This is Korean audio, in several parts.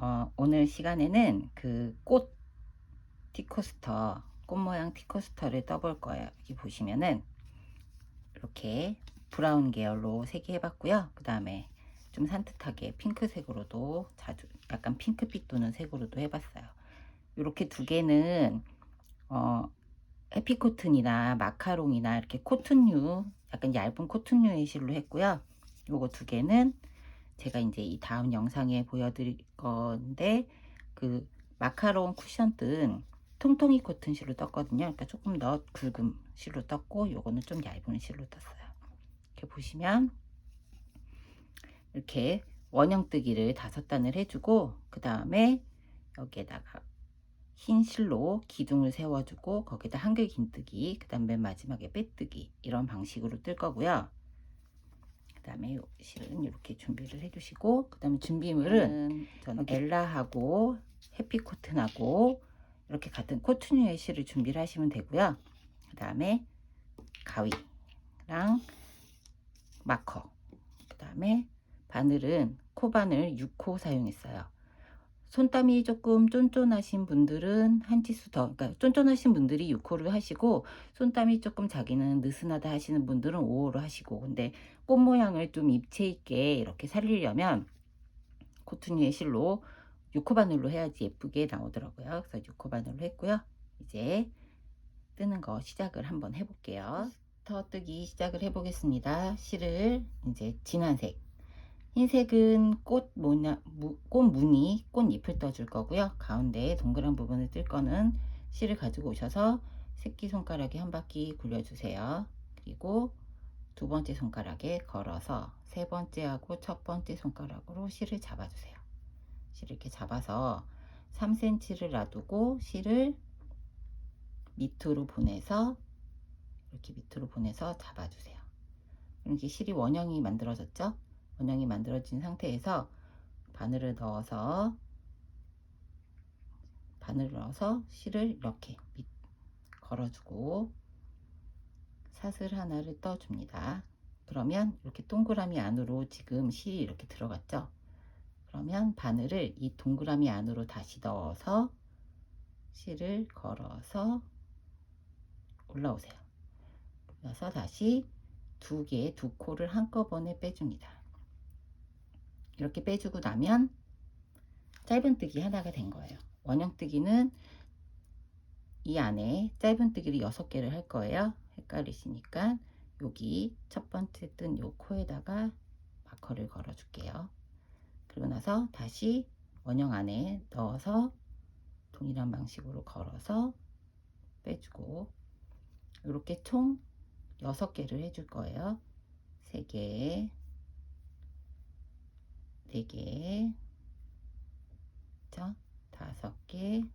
어, 오늘 시간에는 그 꽃 티코스터, 꽃 모양 티코스터를 떠볼 거예요. 여기 보시면은 이렇게 브라운 계열로 세개 해봤고요. 그 다음에 좀 산뜻하게 핑크색으로도 자주 약간 핑크빛 도는 색으로도 해봤어요. 이렇게 두 개는 어, 해피코튼이나 마카롱이나 이렇게 코튼류 약간 얇은 코튼류의 실로 했고요. 요거 두 개는 제가 이제 이 다음 영상에 보여드릴 건데 그 마카롱 쿠션 뜬 통통이 코튼 실로 떴거든요. 그러니까 조금 더 굵은 실로 떴고 요거는 좀 얇은 실로 떴어요. 이렇게 보시면 이렇게 원형뜨기를 다섯 단을 해주고 그 다음에 여기에다가 흰 실로 기둥을 세워주고 거기다 한글 긴뜨기 그 다음 맨 마지막에 빼뜨기 이런 방식으로 뜰 거고요. 그 다음에 실은 이렇게 준비를 해주시고 그 다음에 준비물은 저는 엘라하고 해피코튼하고 이렇게 같은 코튼류의 실을 준비를 하시면 되고요. 그 다음에 가위랑 마커 그 다음에 바늘은 코바늘 6호 사용했어요. 손땀이 조금 쫀쫀하신 분들은 한 치수 더, 그러니까 쫀쫀하신 분들이 6호를 하시고 손땀이 조금 자기는 느슨하다 하시는 분들은 5호로 하시고 근데 꽃 모양을 좀 입체 있게 이렇게 살리려면 코튼유의 실로 6호 바늘로 해야지 예쁘게 나오더라고요. 그래서 6호 바늘로 했고요. 이제 뜨는 거 시작을 한번 해볼게요. 더 뜨기 시작을 해보겠습니다. 실을 이제 진한색 흰색은 꽃 모냐, 꽃 무늬, 꽃잎을 떠줄 거고요. 가운데 동그란 부분을 뜰 거는 실을 가지고 오셔서 새끼손가락에 한 바퀴 굴려주세요. 그리고 두 번째 손가락에 걸어서 세 번째하고 첫 번째 손가락으로 실을 잡아주세요. 실을 이렇게 잡아서 3cm를 놔두고 실을 밑으로 보내서 이렇게 밑으로 보내서 잡아주세요. 이렇게 실이 원형이 만들어졌죠? 원형이 만들어진 상태에서 바늘을 넣어서 바늘을 넣어서 실을 이렇게 밑 걸어주고 사슬 하나를 떠줍니다. 그러면 이렇게 동그라미 안으로 지금 실이 이렇게 들어갔죠. 그러면 바늘을 이 동그라미 안으로 다시 넣어서 실을 걸어서 올라오세요. 올라서 다시 두 개, 두 코를 한꺼번에 빼줍니다. 이렇게 빼주고 나면 짧은뜨기 하나가 된 거예요. 원형뜨기는 이 안에 짧은뜨기를 6개를 할 거예요. 헷갈리시니까 여기 첫 번째 뜬 요 코에다가 마커를 걸어 줄게요. 그리고 나서 다시 원형 안에 넣어서 동일한 방식으로 걸어서 빼주고 이렇게 총 6개를 해줄 거예요. 3개, 4개, 자, 5개,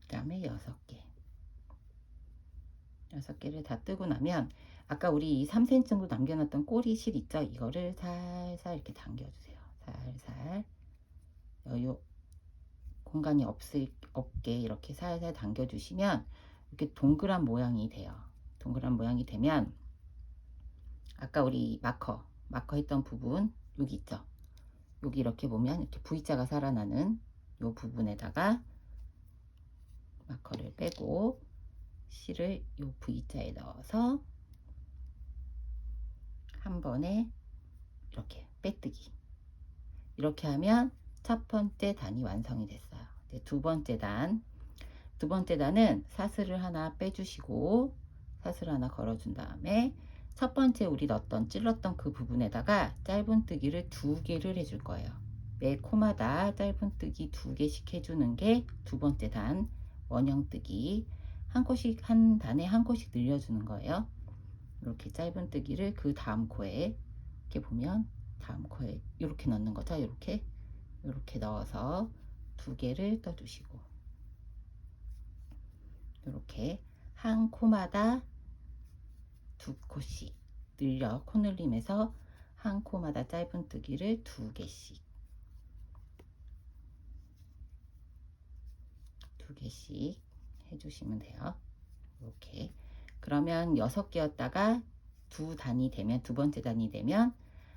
그 다음에 6개. 6개를 다 뜨고 나면 아까 우리 이 3cm 정도 남겨놨던 꼬리 실 있죠? 이거를 살살 이렇게 당겨주세요. 살살 여유 공간이 없을, 없게 이렇게 살살 당겨주시면 이렇게 동그란 모양이 돼요. 동그란 모양이 되면 아까 우리 마커 마커 했던 부분 여기 있죠? 여기 이렇게 보면 이렇게 V자가 살아나는 이 부분에다가 마커를 빼고 실을 이 V자에 넣어서 한 번에 이렇게 빼뜨기. 이렇게 하면 첫 번째 단이 완성이 됐어요. 두 번째 단. 두 번째 단은 사슬을 하나 빼주시고 사슬 하나 걸어준 다음에 첫 번째 우리 넣었던 찔렀던 그 부분에다가 짧은뜨기를 두 개를 해줄 거예요. 매 코마다 짧은뜨기 두 개씩 해주는 게 두 번째 단 원형뜨기 한 코씩 한 단에 한 코씩 늘려주는 거예요. 이렇게 짧은뜨기를 그 다음 코에 이렇게 보면 다음 코에 이렇게 넣는 거죠. 이렇게 이렇게 넣어서 두 개를 떠주시고 이렇게 한 코마다 두 코씩 늘려 코늘림에서 한 코마다 짧은뜨기를 두 개씩 두 개씩 해주시면 돼요. 이렇게 그러면 여섯 개였다가 두 단이 되면 두 번째 단이 되면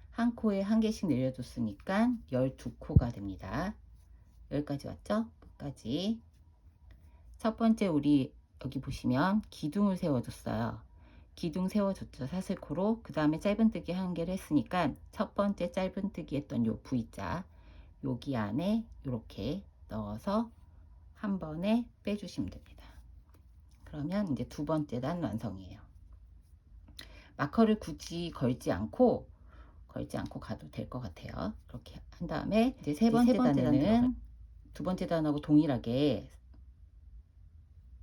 한 코에 한 개씩 늘려줬으니까 12코가 됩니다. 여기까지 왔죠? 끝까지. 첫 번째 우리 여기 보시면 기둥을 세워줬어요. 기둥 세워줬죠. 사슬코로. 그 다음에 짧은뜨기 한 개를 했으니까 첫 번째 짧은뜨기 했던 요 V자 여기 안에 이렇게 넣어서 한 번에 빼주시면 됩니다. 그러면 이제 두 번째 단 완성이에요. 마커를 굳이 걸지 않고 걸지 않고 가도 될 것 같아요. 그렇게 한 다음에 이제 세 번째, 단에는 두 번째 단하고 동일하게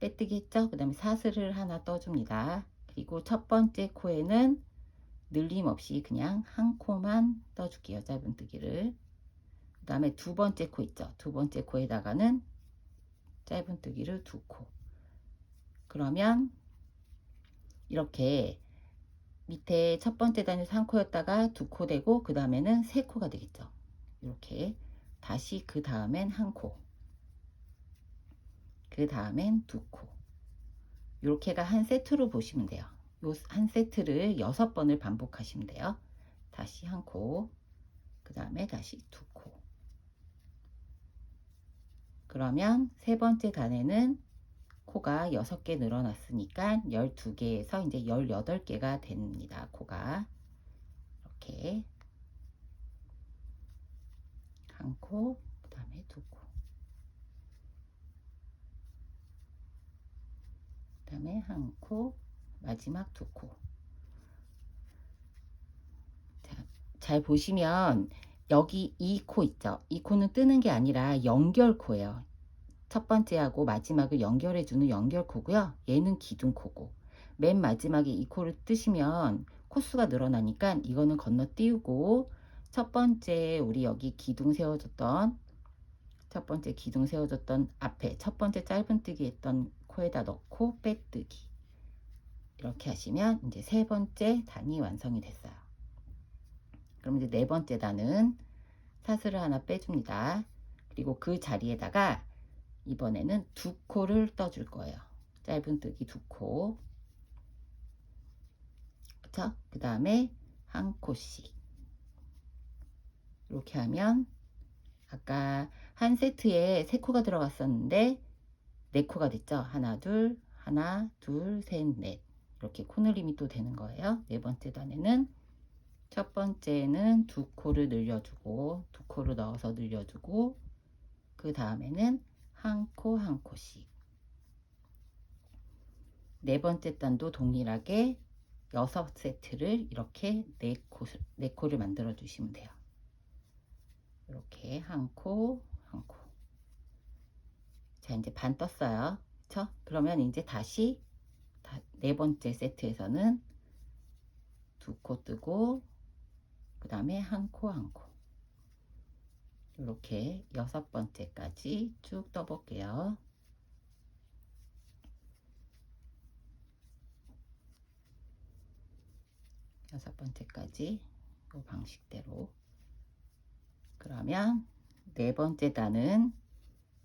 빼뜨기 했죠. 그 다음에 사슬을 하나 떠줍니다. 그리고 첫 번째 코에는 늘림 없이 그냥 한 코만 떠줄게요. 짧은뜨기를. 그 다음에 두 번째 코 있죠. 두 번째 코에다가는 짧은뜨기를 두 코. 그러면 이렇게 밑에 첫 번째 단에서 한 코였다가 두 코 되고 그 다음에는 세 코가 되겠죠. 이렇게 다시 그 다음엔 한 코. 그 다음엔 두 코. 이렇게가 한 세트로 보시면 돼요. 요 한 세트를 여섯 번을 반복하시면 돼요. 다시 한 코. 그 다음에 다시 두 코. 그러면 세 번째 단에는 코가 6개 늘어났으니까 12개에서 이제 18개가 됩니다. 코가 이렇게 한 코, 그 다음에 두 코. 그 다음에 한 코, 마지막 두 코. 자, 잘 보시면 여기 이 코 있죠? 이 코는 뜨는 게 아니라 연결 코예요. 첫 번째하고 마지막을 연결해주는 연결 코고요. 얘는 기둥 코고. 맨 마지막에 이 코를 뜨시면 코수가 늘어나니까 이거는 건너띄우고 첫 번째 우리 여기 기둥 세워줬던 첫 번째 기둥 세워줬던 앞에 첫 번째 짧은뜨기 했던 코에다 넣고 빼뜨기 이렇게 하시면 이제 세 번째 단이 완성이 됐어요. 그럼 이제 네 번째 단은 사슬을 하나 빼줍니다. 그리고 그 자리에다가 이번에는 두 코를 떠줄 거예요. 짧은 뜨기 두 코. 그쵸? 그 다음에 한 코씩. 이렇게 하면 아까 한 세트에 세 코가 들어갔었는데 네 코가 됐죠. 하나, 둘, 하나, 둘, 셋, 넷. 이렇게 코늘림이 또 되는 거예요. 네 번째 단에는 첫 번째는 두 코를 늘려주고 두 코를 넣어서 늘려주고 그 다음에는 한 코 한 코씩 네 번째 단도 동일하게 여섯 세트를 이렇게 네, 코, 네 코를 만들어 주시면 돼요. 이렇게 한 코. 자, 이제 반 떴어요. 그쵸? 그러면 이제 다시 다, 네 번째 세트에서는 두 코 뜨고 그 다음에 한 코 한 코. 이렇게 여섯 번째까지 쭉 떠볼게요. 여섯 번째까지 이 방식대로 그러면 네 번째 단은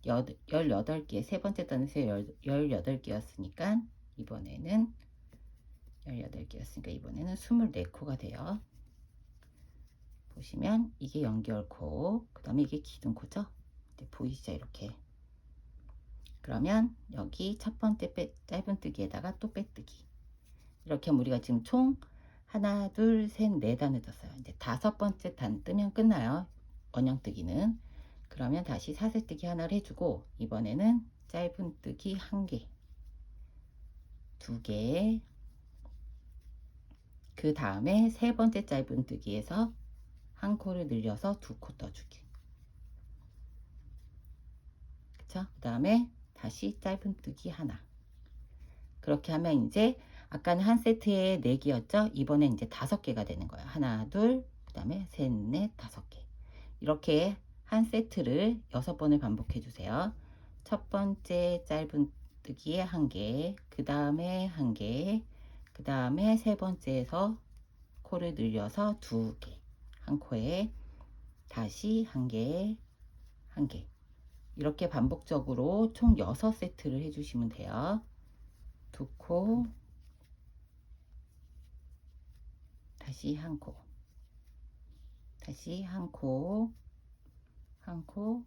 18개, 세 번째 단에서 18개였으니까 이번에는 18개였으니까 이번에는 24코가 돼요. 보시면 이게 연결코, 그 다음에 이게 기둥코죠? 보이시죠? 이렇게. 그러면 여기 첫 번째 빼, 짧은뜨기에다가 또 빼뜨기. 이렇게 하면 우리가 지금 총 하나, 둘, 셋, 네 단을 떴어요. 이제 다섯 번째 단 뜨면 끝나요. 원형뜨기는. 그러면 다시 사슬뜨기 하나를 해주고 이번에는 짧은뜨기 한 개, 두 개, 그 다음에 세 번째 짧은뜨기에서 한 코를 늘려서 두 코 떠주기. 그쵸? 그 다음에 다시 짧은뜨기 하나. 그렇게 하면 이제 아까는 한 세트에 4개였죠? 이번엔 이제 5개가 되는 거예요. 하나, 둘, 그 다음에 셋, 넷, 다섯 개. 이렇게 한 세트를 6번을 반복해 주세요. 첫 번째 짧은뜨기에 한 개, 그 다음에 한 개, 그 다음에 세 번째에서 코를 늘려서 두 개. 한 코에 다시 한 개, 한 개. 이렇게 반복적으로 총 6세트를 해주시면 돼요. 두 코, 다시 한 코. 다시 한 코, 한 코,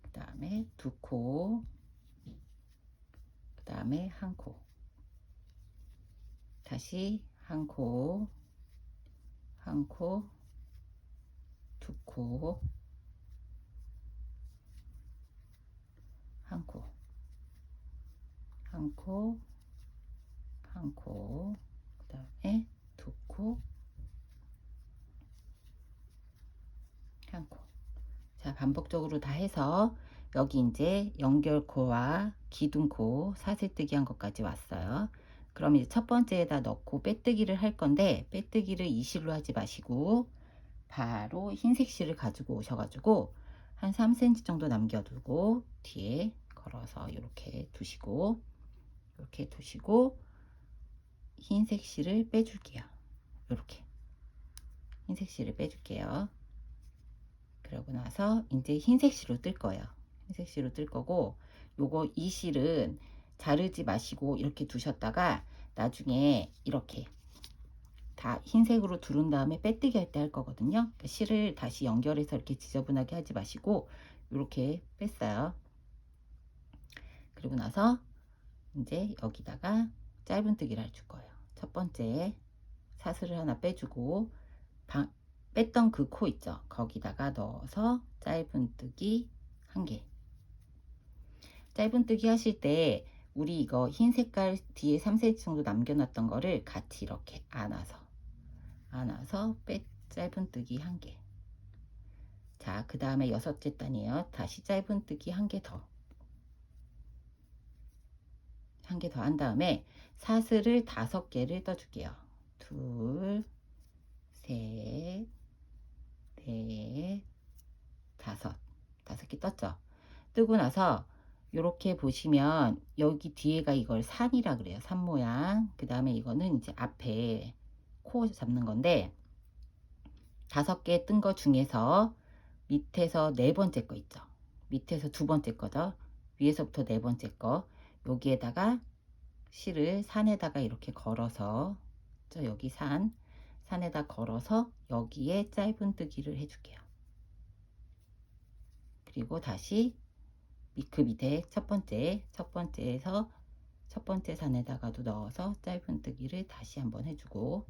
그 다음에 두 코, 그 다음에 한 코, 다시 한 코, 한 코, 두 코, 한 코, 한 코, 한 코, 그 다음에 두 코, 한 코. 자, 반복적으로 다 해서 여기 이제 연결코와 기둥코 사슬뜨기 한 것까지 왔어요. 그럼 이제 첫 번째에다 넣고 빼뜨기를 할 건데 빼뜨기를 이 실로 하지 마시고 바로 흰색 실을 가지고 오셔가지고 한 3cm 정도 남겨두고 뒤에 걸어서 이렇게 두시고 이렇게 두시고 흰색 실을 빼줄게요. 이렇게 흰색 실을 빼줄게요. 그러고 나서 이제 흰색 실로 뜰 거예요. 흰색 실로 뜰 거고 요거 이 실은 자르지 마시고 이렇게 두셨다가 나중에 이렇게 다 흰색으로 두른 다음에 빼뜨기 할 때 할 거거든요. 그러니까 실을 다시 연결해서 이렇게 지저분하게 하지 마시고 이렇게 뺐어요. 그리고 나서 이제 여기다가 짧은뜨기를 해줄 거예요. 첫 번째 사슬을 하나 빼주고 방, 뺐던 그 코 있죠. 거기다가 넣어서 짧은뜨기 한 개. 짧은뜨기 하실 때 우리 이거 흰 색깔 뒤에 3cm 정도 남겨놨던 거를 같이 이렇게 안아서 안아서 빼 짧은뜨기 한 개. 자, 그 다음에 여섯째 단이에요. 다시 짧은뜨기 한 개 더. 한 개 더 한 다음에 사슬을 다섯 개를 떠줄게요. 둘, 셋, 넷, 다섯. 다섯 개 떴죠? 뜨고 나서 이렇게 보시면 여기 뒤에가 이걸 산이라 그래요. 산 모양. 그 다음에 이거는 이제 앞에 코 잡는 건데 다섯 개 뜬 거 중에서 밑에서 네 번째 거 있죠. 밑에서 두 번째 거죠. 위에서부터 네 번째 거. 여기에다가 실을 산에다가 이렇게 걸어서 저 여기 산 산에다 걸어서 여기에 짧은뜨기를 해줄게요. 그리고 다시 그 밑에 첫 번째 첫 번째에서 첫 번째 산에다가도 넣어서 짧은뜨기를 다시 한번 해주고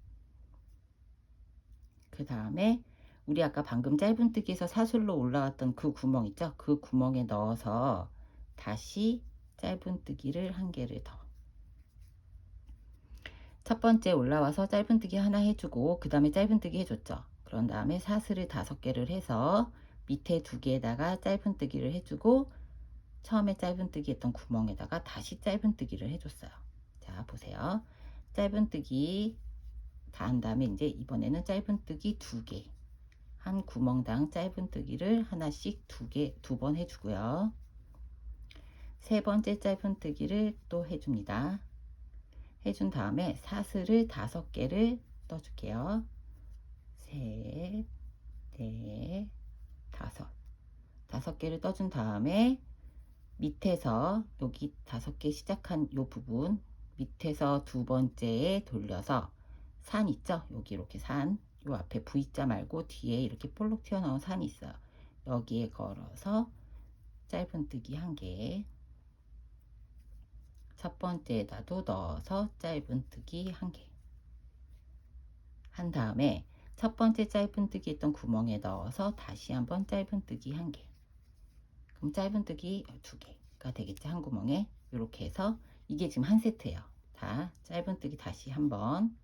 그 다음에 우리 아까 방금 짧은뜨기에서 사슬로 올라왔던 그 구멍 있죠? 그 구멍에 넣어서 다시 짧은뜨기를 한 개를 더. 첫 번째 올라와서 짧은뜨기 하나 해주고 그 다음에 짧은뜨기 해줬죠. 그런 다음에 사슬을 다섯 개를 해서 밑에 두 개에다가 짧은뜨기를 해주고 처음에 짧은뜨기 했던 구멍에다가 다시 짧은뜨기를 해줬어요. 자 보세요. 짧은뜨기 다 한 다음에 이제 이번에는 짧은뜨기 두 개. 한 구멍당 짧은뜨기를 하나씩 두 개, 두 번 해주고요. 세 번째 짧은뜨기를 또 해줍니다. 해준 다음에 사슬을 다섯 개를 떠줄게요. 셋, 넷, 다섯. 다섯 개를 떠준 다음에 밑에서 여기 다섯 개 시작한 요 부분 밑에서 두 번째에 돌려서 산 있죠? 여기 이렇게 산. 요 앞에 V자 말고 뒤에 이렇게 볼록 튀어나온 산이 있어요. 여기에 걸어서 짧은뜨기 한 개. 첫 번째에다도 넣어서 짧은뜨기 한 개. 한 다음에 첫 번째 짧은뜨기 했던 구멍에 넣어서 다시 한번 짧은뜨기 한 개. 그럼 짧은뜨기 두 개가 되겠죠. 한 구멍에. 이렇게 해서 이게 지금 한 세트예요. 다 짧은뜨기 다시 한번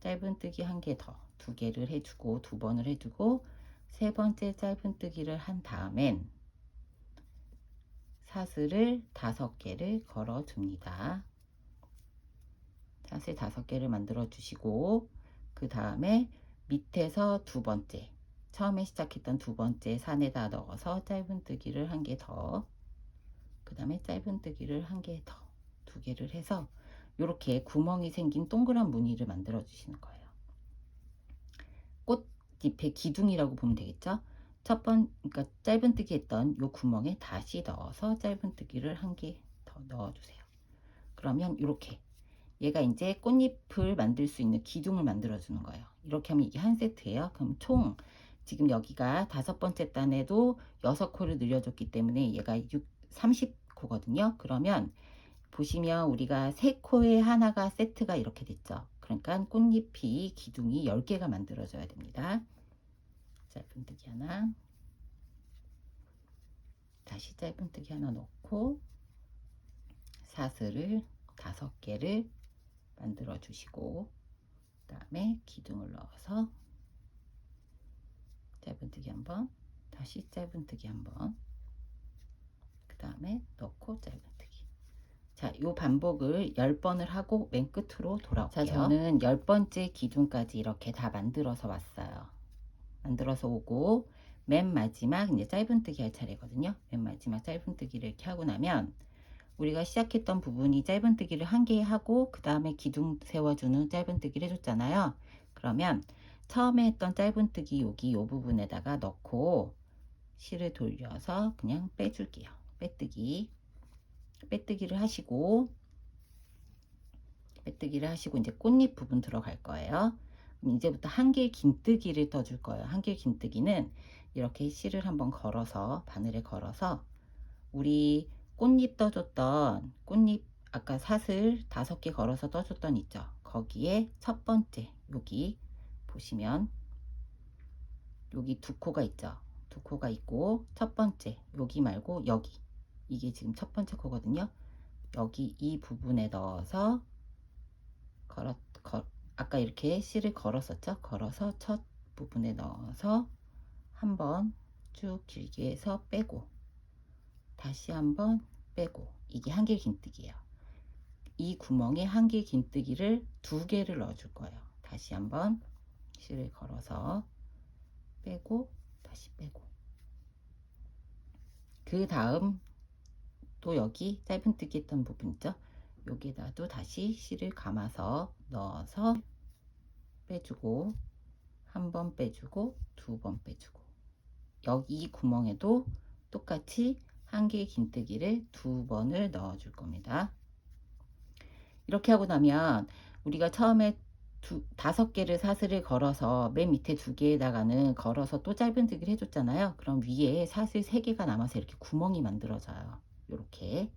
짧은뜨기 한 개 더. 두 개를 해주고 두 번을 해주고 세 번째 짧은뜨기를 한 다음엔 사슬을 다섯 개를 걸어 줍니다. 사슬 다섯 개를 만들어 주시고 그 다음에 밑에서 두 번째 처음에 시작했던 두 번째 산에다 넣어서 짧은뜨기를 한 개 더. 그 다음에 짧은뜨기를 한 개 더. 두 개를 해서 이렇게 구멍이 생긴 동그란 무늬를 만들어 주시는 거예요. 꽃잎의 기둥이라고 보면 되겠죠? 첫 번, 그러니까 짧은뜨기 했던 요 구멍에 다시 넣어서 짧은뜨기를 한 개 더 넣어주세요. 그러면 이렇게 얘가 이제 꽃잎을 만들 수 있는 기둥을 만들어 주는 거예요. 이렇게 하면 이게 한 세트예요. 그럼 총 지금 여기가 다섯 번째 단에도 여섯 코를 늘려줬기 때문에 얘가 6, 30코거든요. 그러면 보시면 우리가 세 코에 하나가 세트가 이렇게 됐죠. 그러니까 꽃잎이 기둥이 10개가 만들어져야 됩니다. 짧은뜨기 하나 다시 짧은뜨기 하나 넣고 사슬을 다섯 개를 만들어 주시고 그 다음에 기둥을 넣어서 짧은뜨기 한번 다시 짧은뜨기 한번 그 다음에 넣고 짧은뜨기 자, 요 반복을 10번을 하고 맨 끝으로 돌아올게요. 자, 저는 10번째 기둥까지 이렇게 다 만들어서 왔어요. 만들어서 오고 맨 마지막 이제 짧은뜨기 할 차례거든요. 맨 마지막 짧은뜨기를 이렇게 하고 나면 우리가 시작했던 부분이 짧은뜨기를 한 개 하고 그 다음에 기둥 세워주는 짧은뜨기를 해줬잖아요. 그러면 처음에 했던 짧은뜨기 여기 요 부분에다가 넣고 실을 돌려서 그냥 빼줄게요. 빼뜨기 빼뜨기를 하시고 빼뜨기를 하시고 이제 꽃잎 부분 들어갈 거예요. 이제부터 한길 긴뜨기를 떠줄 거예요. 한길 긴뜨기는 이렇게 실을 한번 걸어서 바늘에 걸어서 우리 꽃잎 떠줬던 꽃잎 아까 사슬 다섯 개 걸어서 떠줬던 있죠. 거기에 첫 번째 여기 보시면 여기 두 코가 있죠. 두 코가 있고 첫 번째 여기 말고 여기 이게 지금 첫 번째 코거든요. 여기 이 부분에 넣어서 걸어, 걸, 아까 이렇게 실을 걸었었죠. 걸어서 첫 부분에 넣어서 한번 쭉 길게 해서 빼고 다시 한번 빼고 이게 한길 긴뜨기예요. 이 구멍에 한길 긴뜨기를 두 개를 넣어줄 거예요. 다시 한번 실을 걸어서 빼고 다시 빼고 그 다음 또 여기 짧은뜨기 했던 부분 있죠? 여기다도 다시 실을 감아서 넣어서 빼주고 한 번 빼주고 두 번 빼주고 여기 이 구멍에도 똑같이 한 개의 긴뜨기를 두 번을 넣어 줄 겁니다. 이렇게 하고 나면 우리가 처음에 두, 다섯 개를 사슬을 걸어서 맨 밑에 두 개에다가는 걸어서 또 짧은 뜨기를 해줬잖아요. 그럼 위에 사슬 세 개가 남아서 이렇게 구멍이 만들어져요. 이렇게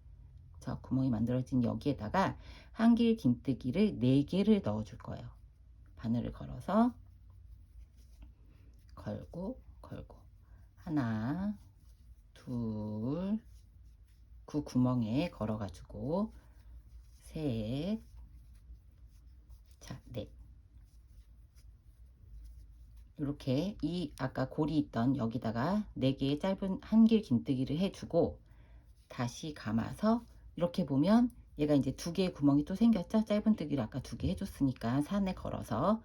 자 구멍이 만들어진 여기에다가 한길 긴뜨기를 네 개를 넣어 줄 거예요. 바늘을 걸어서 걸고 걸고. 하나 둘 그 구멍에 걸어 가지고 셋 자, 넷. 이렇게 이 아까 골이 있던 여기다가 네 개의 짧은 한길 긴뜨기를 해주고 다시 감아서 이렇게 보면 얘가 이제 두 개의 구멍이 또 생겼죠? 짧은뜨기를 아까 두 개 해줬으니까 산에 걸어서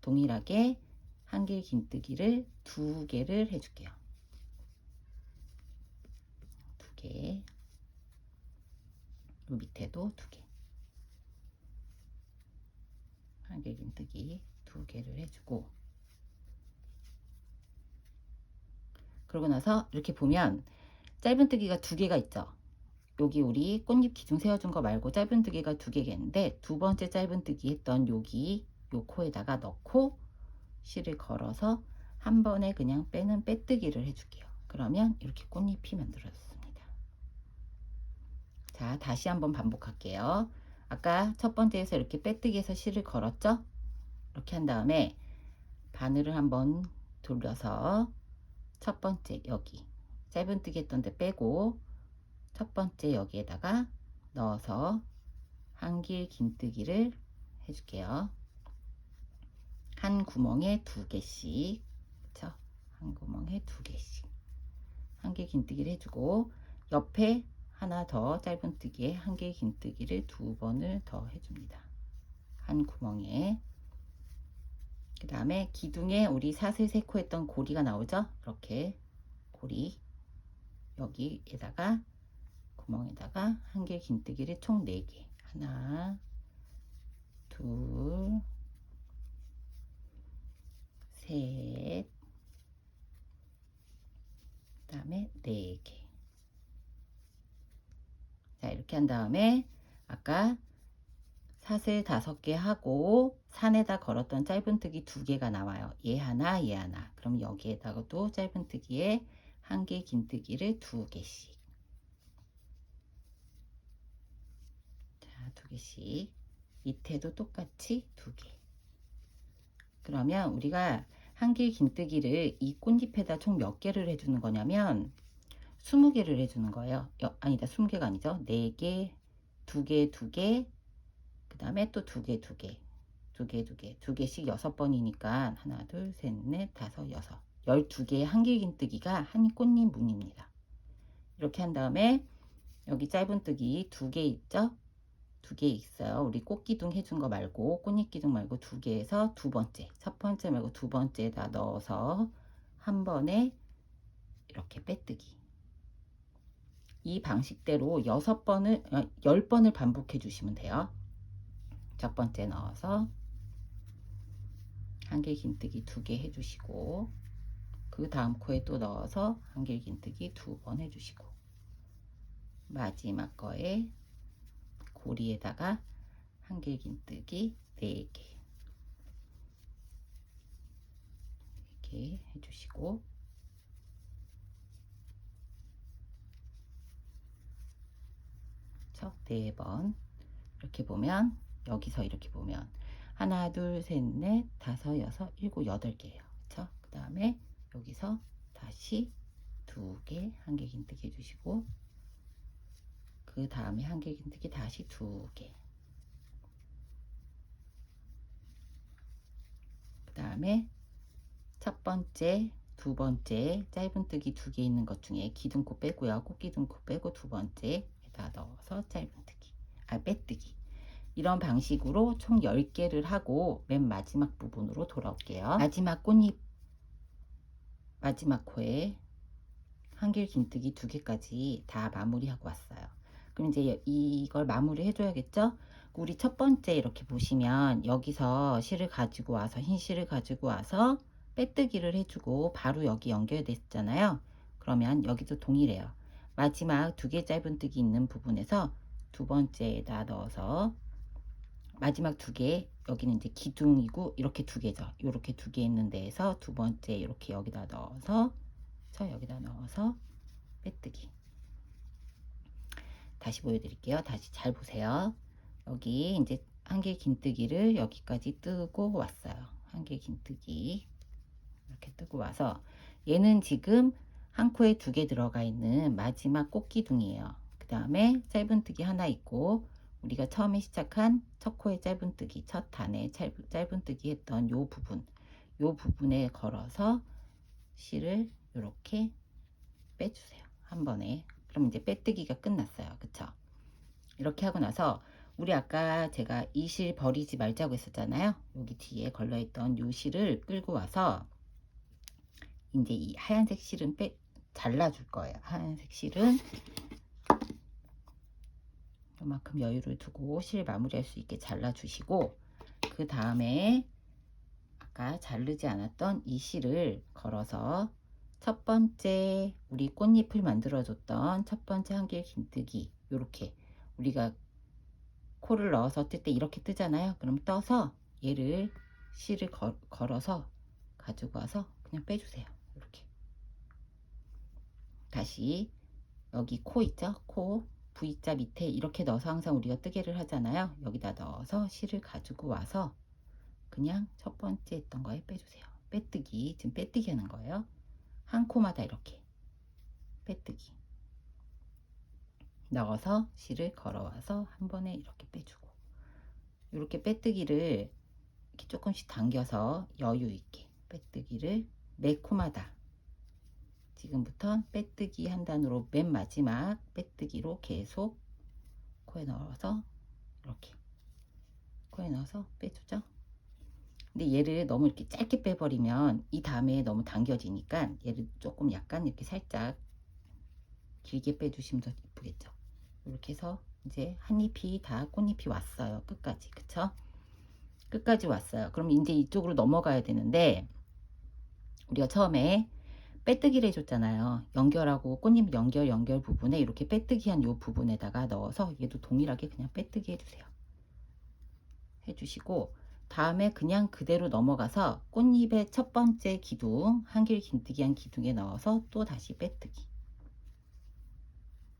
동일하게 한길 긴뜨기를 두 개를 해줄게요. 두 개. 요 밑에도 두 개. 한길 긴뜨기 두 개를 해주고 그러고 나서 이렇게 보면 짧은뜨기가 두 개가 있죠. 여기 우리 꽃잎 기둥 세워준 거 말고 짧은뜨기가 두 개겠는데 두 번째 짧은뜨기 했던 여기 요 코에다가 넣고 실을 걸어서 한 번에 그냥 빼는 빼뜨기를 해줄게요. 그러면 이렇게 꽃잎이 만들어졌습니다. 자, 다시 한번 반복할게요. 아까 첫 번째에서 이렇게 빼뜨기해서 실을 걸었죠? 이렇게 한 다음에 바늘을 한번 돌려서 첫 번째 여기 짧은뜨기 했던 데 빼고 첫 번째 여기에다가 넣어서 한 길 긴뜨기를 해줄게요. 한 구멍에 두 개씩 그쵸? 한 구멍에 두 개씩 한 길 긴뜨기를 해주고 옆에 하나 더 짧은 뜨기에 한길 긴뜨기를 두 번을 더 해줍니다. 한 구멍에 그 다음에 기둥에 우리 사슬 세코 했던 고리가 나오죠? 이렇게 고리 여기에다가 구멍에다가 한길 긴뜨기를 총 4개 하나 둘 셋, 그 다음에 네 개. 자, 이렇게 한 다음에 아까 사슬 다섯 개 하고 산에다 걸었던 짧은뜨기 두 개가 나와요. 얘 하나, 얘 하나. 그럼 여기에다가도 짧은뜨기에 한 개 긴뜨기를 두 개씩. 자, 두 개씩. 밑에도 똑같이 두 개. 그러면 우리가 한개 긴뜨기를 이 꽃잎에다 총 몇 개를 해주는 거냐면 20개를 해주는 거예요. 여, 아니다, 20개가 아니죠. 4개, 2개, 2개, 그 다음에 또 2개, 2개, 2개, 2개, 2개씩 6번이니까 하나, 둘, 셋, 넷, 다섯, 여섯. 12개의 한길 긴뜨기가 한 꽃잎 문입니다. 이렇게 한 다음에 여기 짧은뜨기 2개 있죠? 2개 있어요. 우리 꽃기둥 해준 거 말고 꽃잎 기둥 말고 2개에서 두 번째, 첫 번째 말고 두 번째에다 넣어서 한 번에 이렇게 빼뜨기. 이 방식대로 여섯 번을, 어, 열 번을 반복해 주시면 돼요. 첫 번째 넣어서 한 길 긴뜨기 두 개 해주시고 그 다음 코에 또 넣어서 한 길 긴뜨기 두 번 해주시고 마지막 거에 고리에다가 한길 긴뜨기 네개 이렇게 해주시고 그쵸? 네번 이렇게 보면 여기서 이렇게 보면 하나 둘셋넷 다섯 여섯 일곱 여덟 개예요 그쵸? 그 다음에 여기서 다시 두 개 한개 긴뜨기 해주시고 그 다음에 한 개 긴뜨기 다시 두 개. 그 다음에 첫 번째, 두 번째 짧은뜨기 두 개 있는 것 중에 기둥코 빼고요. 꽃기둥코 빼고 두 번째에다 넣어서 짧은뜨기, 아 빼뜨기. 이런 방식으로 총 10개를 하고 맨 마지막 부분으로 돌아올게요. 마지막 꽃잎 마지막 코에 한길 긴뜨기 두 개까지 다 마무리하고 왔어요. 그럼 이제 이걸 마무리 해줘야겠죠? 우리 첫 번째 이렇게 보시면 여기서 실을 가지고 와서 흰 실을 가지고 와서 빼뜨기를 해주고 바로 여기 연결됐잖아요. 그러면 여기도 동일해요. 마지막 두 개 짧은뜨기 있는 부분에서 두 번째에다 넣어서 마지막 두 개 여기는 이제 기둥이고 이렇게 두 개죠. 이렇게 두 개 있는 데에서 두 번째 이렇게 여기다 넣어서 저 여기다 넣어서 빼뜨기. 다시 보여드릴게요. 다시 잘 보세요. 여기 이제 한길 긴뜨기를 여기까지 뜨고 왔어요. 한길 긴뜨기 이렇게 뜨고 와서 얘는 지금 한 코에 두 개 들어가 있는 마지막 꽃기둥이에요. 그 다음에 짧은뜨기 하나 있고 우리가 처음에 시작한 첫 코에 짧은뜨기, 첫 단에 짧은뜨기 했던 요 부분, 요 부분에 걸어서 실을 이렇게 빼주세요. 한 번에. 그럼 이제 빼뜨기가 끝났어요. 그쵸? 이렇게 하고 나서 우리 아까 제가 이 실 버리지 말자고 했었잖아요. 여기 뒤에 걸려있던 요 실을 끌고 와서 이제 이 하얀색 실은 빼 잘라줄 거예요. 하얀색 실은 요만큼 여유를 두고 실 마무리할 수 있게 잘라주시고 그 다음에 아까 자르지 않았던 이 실을 걸어서 첫 번째 우리 꽃잎을 만들어줬던 첫 번째 한길 긴뜨기 이렇게 우리가 코를 넣어서 뜰 때 이렇게 뜨잖아요. 그럼 떠서 얘를 실을 걸, 걸어서 가지고 와서 그냥 빼주세요. 이렇게 다시 여기 코 있죠? 코 V자 밑에 이렇게 넣어서 항상 우리가 뜨개를 하잖아요. 여기다 넣어서 실을 가지고 와서 그냥 첫 번째 했던 거에 빼주세요. 빼뜨기 지금 빼뜨기 하는 거예요. 한 코마다 이렇게 빼뜨기. 넣어서 실을 걸어와서 한 번에 이렇게 빼주고. 이렇게 빼뜨기를 이렇게 조금씩 당겨서 여유 있게 빼뜨기를 매 코마다. 지금부터 빼뜨기 한 단으로 맨 마지막 빼뜨기로 계속 코에 넣어서 이렇게 코에 넣어서 빼주죠. 근데 얘를 너무 이렇게 짧게 빼버리면 이 다음에 너무 당겨지니까 얘를 조금 약간 이렇게 살짝 길게 빼주시면 더 이쁘겠죠. 이렇게 해서 이제 한 잎이 다 꽃잎이 왔어요. 끝까지. 그쵸? 끝까지 왔어요. 그럼 이제 이쪽으로 넘어가야 되는데 우리가 처음에 빼뜨기를 해줬잖아요. 연결하고 꽃잎 연결 연결 부분에 이렇게 빼뜨기 한 요 부분에다가 넣어서 얘도 동일하게 그냥 빼뜨기 해주세요. 해주시고 다음에 그냥 그대로 넘어가서 꽃잎의 첫 번째 기둥 한길 긴뜨기 한 기둥에 넣어서 또 다시 빼뜨기.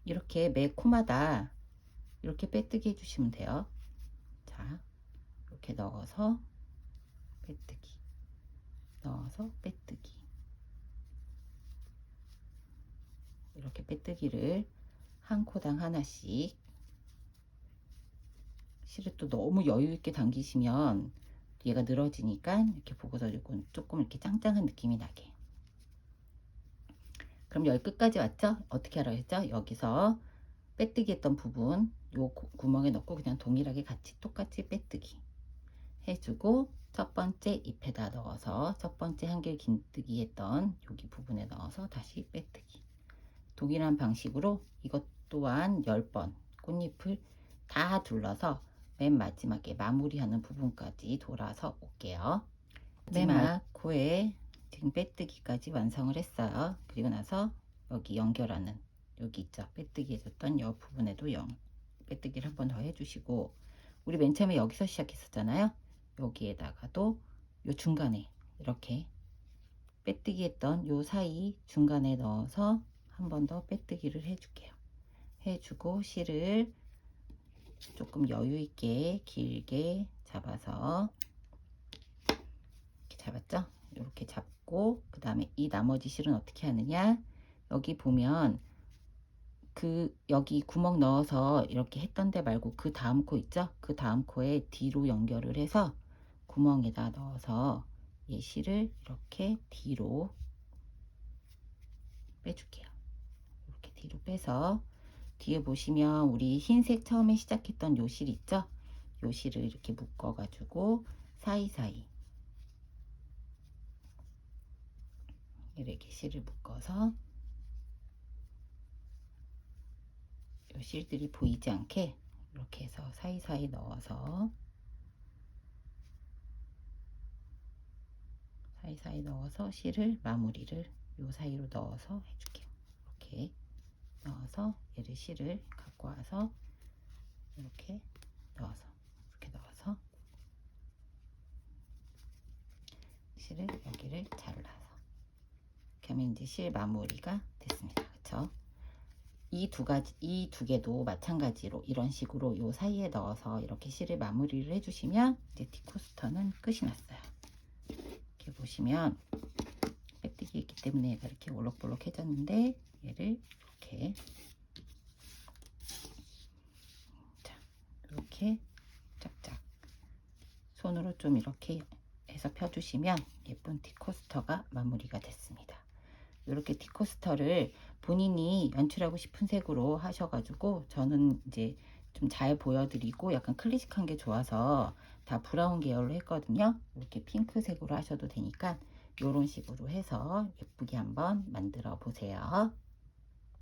이렇게 매 코마다 이렇게 빼뜨기 해주시면 돼요. 자 이렇게 넣어서 빼뜨기. 넣어서 빼뜨기. 이렇게 빼뜨기를 한 코당 하나씩. 실을 또 너무 여유 있게 당기시면 얘가 늘어지니까 이렇게 보고서 조금, 이렇게 짱짱한 느낌이 나게 그럼 여기 끝까지 왔죠? 어떻게 하라고 했죠? 여기서 빼뜨기 했던 부분 요 구- 구멍에 넣고 그냥 동일하게 같이 똑같이 빼뜨기 해주고 첫 번째 잎에다 넣어서 첫 번째 한길 긴뜨기 했던 여기 부분에 넣어서 다시 빼뜨기 동일한 방식으로 이것 또한 10번 꽃잎을 다 둘러서 맨 마지막에 마무리하는 부분까지 돌아서 올게요. 마지막 코에 지금 빼뜨기까지 완성을 했어요. 그리고 나서 여기 연결하는 여기 있죠. 빼뜨기 해줬던 이 부분에도 영 빼뜨기를 한 번 더 해주시고 우리 맨 처음에 여기서 시작했었잖아요. 여기에다가도 요 중간에 이렇게 빼뜨기 했던 요 사이 중간에 넣어서 한 번 더 빼뜨기를 해줄게요. 해주고 실을 조금 여유 있게 길게 잡아서 이렇게 잡았죠? 이렇게 잡고 그 다음에 이 나머지 실은 어떻게 하느냐? 여기 보면 그 여기 구멍 넣어서 이렇게 했던 데 말고 그 다음 코 있죠? 그 다음 코에 뒤로 연결을 해서 구멍에다 넣어서 이 실을 이렇게 뒤로 빼줄게요. 이렇게 뒤로 빼서 뒤에 보시면 우리 흰색 처음에 시작했던 요실 있죠? 요 실을 이렇게 묶어 가지고 사이사이 이렇게 실을 묶어서 요 실들이 보이지 않게 이렇게 해서 사이사이 넣어서 사이사이 넣어서 실을 마무리를 요 사이로 넣어서 해줄게요. 이렇게 넣어서 얘를 실을 갖고 와서 이렇게 넣어서 이렇게 넣어서 실을 여기를 잘라서 하면 이제 실 마무리가 됐습니다. 그쵸? 이 두 가지 이 두 개도 마찬가지로 이런 식으로 요 사이에 넣어서 이렇게 실을 마무리를 해주시면 이제 디코스터는 끝이 났어요. 이렇게 보시면 빼뜨기 있기 때문에 이렇게 올록볼록해졌는데 얘를 이렇게 자 이렇게 짝짝 손으로 좀 이렇게 해서 펴주시면 예쁜 티코스터가 마무리가 됐습니다. 이렇게 티코스터를 본인이 연출하고 싶은 색으로 하셔가지고 저는 이제 좀 잘 보여드리고 약간 클래식한 게 좋아서 다 브라운 계열로 했거든요. 이렇게 핑크색으로 하셔도 되니까 이런 식으로 해서 예쁘게 한번 만들어 보세요.